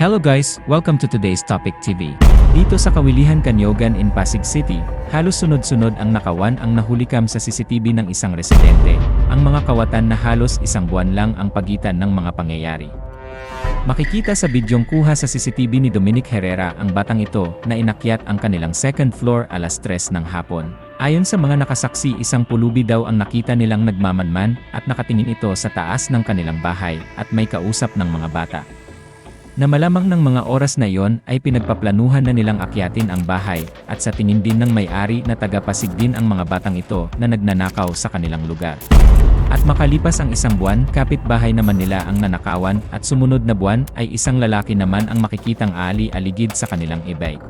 Hello guys, welcome to today's Topic TV. Dito sa Kawilihan Kanyogan in Pasig City, halos sunod-sunod ang nakawan ang nahulikam sa CCTV ng isang residente. Ang mga kawatan na halos isang buwan lang ang pagitan ng mga pangyayari. Makikita sa bidyong kuha sa CCTV ni Dominic Herrera ang batang ito na inakyat ang kanilang second floor alas 3 ng hapon. Ayon sa mga nakasaksi isang pulubi daw ang nakita nilang nagmamanman at nakatingin ito sa taas ng kanilang bahay at may kausap ng mga bata. Na malamang ng mga oras na iyon ay pinagpaplanuhan na nilang akyatin ang bahay at sa tingin din ng may-ari na tagapasig din ang mga batang ito na nagnanakaw sa kanilang lugar. At makalipas ang isang buwan, kapitbahay naman nila ang nanakawan at sumunod na buwan ay isang lalaki naman ang makikitang ali-aligid sa kanilang e-bike.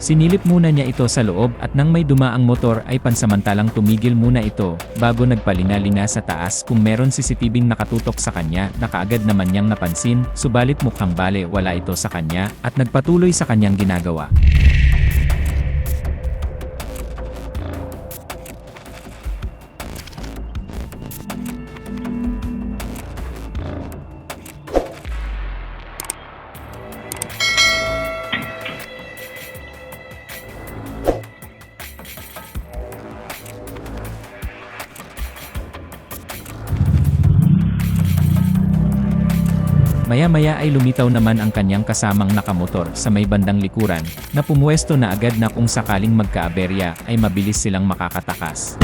Sinilip muna niya ito sa loob at nang may dumaang motor ay pansamantalang tumigil muna ito bago nagpalingalinga sa taas kung meron CCTV nakatutok sa kanya na kaagad naman niyang napansin subalit mukhang bale wala ito sa kanya at nagpatuloy sa kanyang ginagawa. Maya-maya ay lumitaw naman ang kanyang kasamang nakamotor sa may bandang likuran, na pumuwesto na agad na kung sakaling magkaaberya ay mabilis silang makakatakas.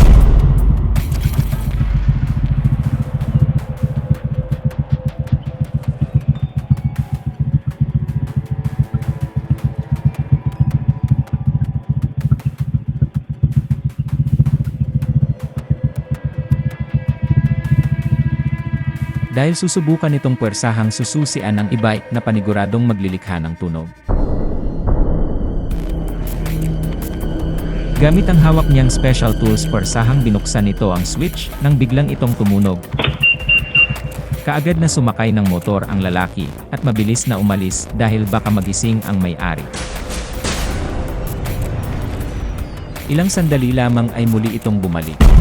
Dahil susubukan itong puwersahang sususian ang e-bike na paniguradong maglilikha ng tunog. Gamit ang hawak niyang special tools puwersahang binuksan nito ang switch nang biglang itong tumunog. Kaagad na sumakay ng motor ang lalaki at mabilis na umalis dahil baka magising ang may-ari. Ilang sandali lamang ay muli itong bumalik.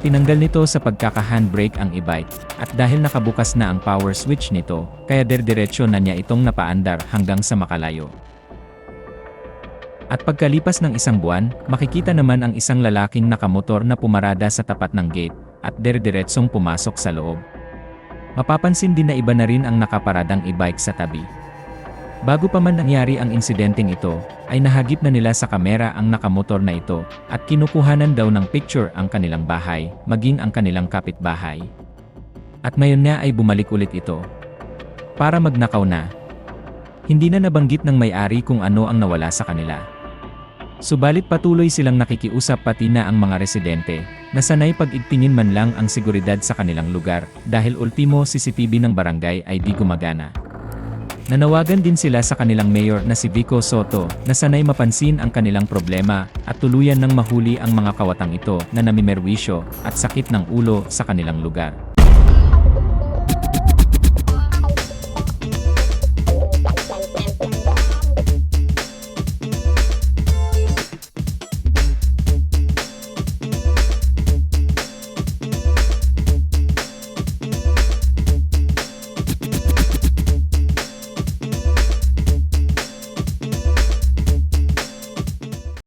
Tinanggal nito sa pagkaka-handbrake ang e-bike, at dahil nakabukas na ang power switch nito, kaya derdiretsyo na niya itong napaandar hanggang sa makalayo. At pagkalipas ng isang buwan, makikita naman ang isang lalaking nakamotor na pumarada sa tapat ng gate, at derdiretsong pumasok sa loob. Mapapansin din na iba na rin ang nakaparadang e-bike sa tabi. Bago pa man nangyari ang insidenteng ito, ay nahagip na nila sa kamera ang nakamotor na ito, at kinukuhanan daw ng picture ang kanilang bahay, maging ang kanilang kapitbahay. At mayon na ay bumalik ulit ito. Para magnakaw na. Hindi na nabanggit ng may-ari kung ano ang nawala sa kanila. Subalit patuloy silang nakikiusap pati na ang mga residente, na sanay pag-igtingin man lang ang seguridad sa kanilang lugar, dahil ultimo CCTV ng barangay ay di gumagana. Nanawagan din sila sa kanilang mayor na si Vico Soto na sanay mapansin ang kanilang problema at tuluyan ng mahuli ang mga kawatang ito na namimerwisyo at sakit ng ulo sa kanilang lugar.